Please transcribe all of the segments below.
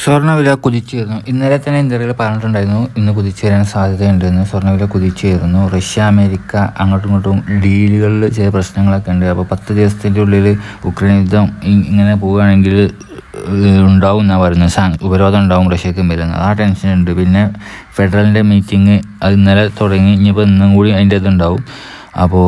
സ്വർണവില കുതിച്ചുയർന്നു ഇന്നലെ തന്നെ ഇന്ത്യയിൽ പറഞ്ഞിട്ടുണ്ടായിരുന്നു ഇന്ന് കുതിച്ചു വരാൻ സാധ്യതയുണ്ടെന്ന്. സ്വർണവില കുതിച്ചുയർന്നു റഷ്യ അമേരിക്ക അങ്ങോട്ടും ഇങ്ങോട്ടും ഡീലുകളിൽ ചില പ്രശ്നങ്ങളൊക്കെ ഉണ്ട്. അപ്പോൾ പത്ത് ദിവസത്തിന്റെ ഉള്ളിൽ ഉക്രൈൻ യുദ്ധം ഇങ്ങനെ പോവുകയാണെങ്കിൽ ഉണ്ടാവും എന്നാണ് പറയുന്നത്. ഉപരോധം ഉണ്ടാവും റഷ്യക്ക് വരുന്നത് ആ ടെൻഷൻ ഉണ്ട്. പിന്നെ ഫെഡറലിന്റെ മീറ്റിംഗ് അത് ഇന്നലെ തുടങ്ങി. ഇനിയിപ്പോൾ ഇന്നും കൂടി അതിന്റെ ഇതുണ്ടാവും അപ്പോൾ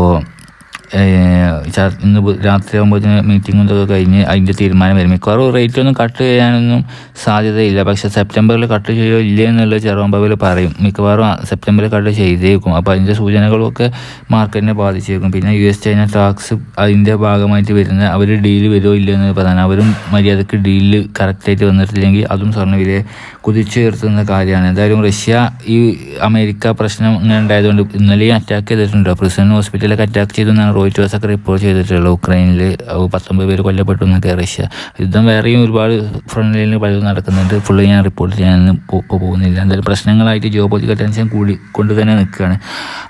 ഇന്ന് രാത്രി ആകുമ്പോഴത്തേന് മീറ്റിംഗ് ഇതൊക്കെ കഴിഞ്ഞ് അതിന്റെ തീരുമാനം വരും. മിക്കവാറും റേറ്റ് ഒന്നും കട്ട് ചെയ്യാനൊന്നും സാധ്യതയില്ല. പക്ഷെ സെപ്റ്റംബറിൽ കട്ട് ചെയ്യുമോ ഇല്ലേ എന്നുള്ള ചെറുമ്പവിൽ പറയും. മിക്കവാറും സെപ്റ്റംബറിൽ കട്ട് ചെയ്തേക്കും. അപ്പോൾ അതിന്റെ സൂചനകളൊക്കെ മാർക്കറ്റിനെ ബാധിച്ചേക്കും. പിന്നെ യു എസ് ചൈന ടാക്സ് അതിന്റെ ഭാഗമായിട്ട് വരുന്ന അവർ ഡീൽ വരുമോ ഇല്ലയോ എന്ന് പറയാൻ അവരും മര്യാദയ്ക്ക് ഡീൽ കറക്റ്റായിട്ട് വന്നിട്ടില്ലെങ്കിൽ അതും സ്വർണവിലയെ കുതിച്ചുയർത്തുന്ന കാര്യമാണ്. എന്തായാലും റഷ്യ ഈ അമേരിക്ക പ്രശ്നം ഇങ്ങനെ ഉണ്ടായതുകൊണ്ട് ഇന്നലെയും അറ്റാക്ക് ചെയ്തിട്ടുണ്ട്? പ്രിസൺ ഹോസ്പിറ്റലൊക്കെ അറ്റാക്ക് ചെയ്തു എന്നാണ് റോയിറ്റേഴ്സ് ഒക്കെ റിപ്പോർട്ട് ചെയ്തിട്ടുള്ളൂ. ഉക്രൈനിൽ പത്തൊമ്പത് പേര് കൊല്ലപ്പെട്ടു എന്നൊക്കെ റഷ്യ. യുദ്ധം വേറെയും ഒരുപാട് ഫ്രണ്ട് ലൈനിൽ പലതും നടക്കുന്നുണ്ട്. ഫുള്ള് ഞാൻ റിപ്പോർട്ട് ചെയ്യാനൊന്നും പോ- പോകുന്നില്ല. എന്തായാലും പ്രശ്നങ്ങളായിട്ട് ജിയോ പൊളിറ്റിക്കൽ ടെൻഷൻ കൂടി കൊണ്ട് തന്നെ നിൽക്കുകയാണ്.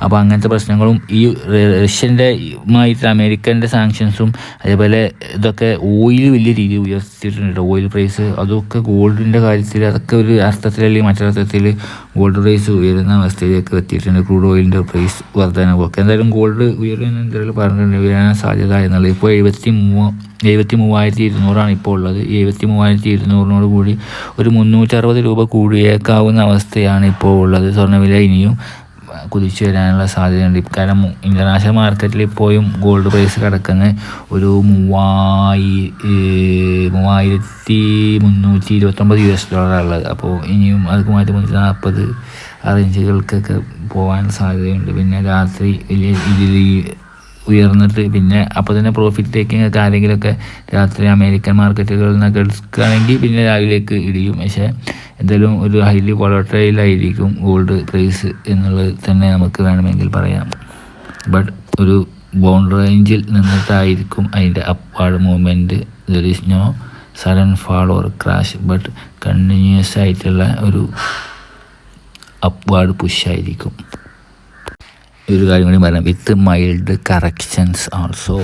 അപ്പോൾ അങ്ങനത്തെ പ്രശ്നങ്ങളും ഈ റഷ്യന്റെ മായിട്ട് അമേരിക്കന്റെ സാങ്ഷൻസും അതേപോലെ ഇതൊക്കെ ഓയിൽ വലിയ രീതിയിൽ ഉയർത്തിയിട്ടുണ്ട് ഓയിൽ പ്രൈസ് അതൊക്കെ ഗോൾഡിന്റെ കാര്യത്തിൽ അതൊക്കെ ഒരു അർത്ഥത്തിൽ അല്ലെങ്കിൽ മറ്റൊരർത്ഥത്തിൽ ഗോൾഡ് പ്രൈസ് ഉയരുന്ന അവസ്ഥയിലേക്ക് എത്തിയിട്ടുണ്ട്. ക്രൂഡ് ഓയിലിന്റെ പ്രൈസ് വർധനവൊക്കെ. എന്തായാലും ഗോൾഡ് ഉയരുന്ന എന്തായാലും പറഞ്ഞിട്ടുണ്ട്. ഉയരാൻ സാധ്യത എന്നുള്ളത്. ഇപ്പോൾ എഴുപത്തി മൂവ എഴുപത്തി മൂവായിരത്തി ഇരുന്നൂറാണ് ഇപ്പോൾ ഉള്ളത്. എഴുപത്തി മൂവായിരത്തി ഇരുന്നൂറിനോട് കൂടി ഒരു മുന്നൂറ്ററുപത് രൂപ കൂടിയേക്കാവുന്ന അവസ്ഥയാണ് ഇപ്പോൾ ഉള്ളത്. സ്വർണവില ഇനിയും കുതിച്ചു വരാനുള്ള സാധ്യതയുണ്ട്. കാരണം ഇന്റർനാഷണൽ മാർക്കറ്റിൽ ഇപ്പോഴും ഗോൾഡ് പ്രൈസ് കിടക്കുന്ന ഒരു മൂവായി മൂവായിരത്തി മുന്നൂറ്റി ഇരുപത്തൊമ്പത് യു എസ് ഡോളറാണുള്ളത് അപ്പോൾ ഇനിയും അത് മാറ്റി മുന്നൂറ്റി നാൽപ്പത് ആ റേഞ്ചുകൾക്കൊക്കെ പോകാൻ സാധ്യതയുണ്ട്. പിന്നെ രാത്രി വലിയ ഉയർന്നിട്ട് പിന്നെ അപ്പോൾ തന്നെ പ്രോഫിറ്റ് ടേക്കിംഗ് ഒക്കെ ആരെങ്കിലുമൊക്കെ രാത്രി അമേരിക്കൻ മാർക്കറ്റുകളിൽ നിന്നൊക്കെ എടുക്കുകയാണെങ്കിൽ പിന്നെ രാവിലേക്ക് ഇടിയും. പക്ഷേ എന്തായാലും ഒരു ഹൈലി വോളട്ടൈലായിരിക്കും ഗോൾഡ് പ്രൈസ് എന്നുള്ളത് തന്നെ നമുക്ക് വേണമെങ്കിൽ പറയാം. ബട്ട് ഒരു ബോണ്ട് റേഞ്ചിൽ നിന്നിട്ടായിരിക്കും അതിന്റെ upward movement there is no sudden fall or crash but continuous ആയിട്ടുള്ള ഒരു അപ്വാർഡ് പുഷായിരിക്കും ഒരു കാര്യം കൂടി പറയാം. വിത്ത് മൈൽഡ് കറക്ഷൻസ് ആൾസോ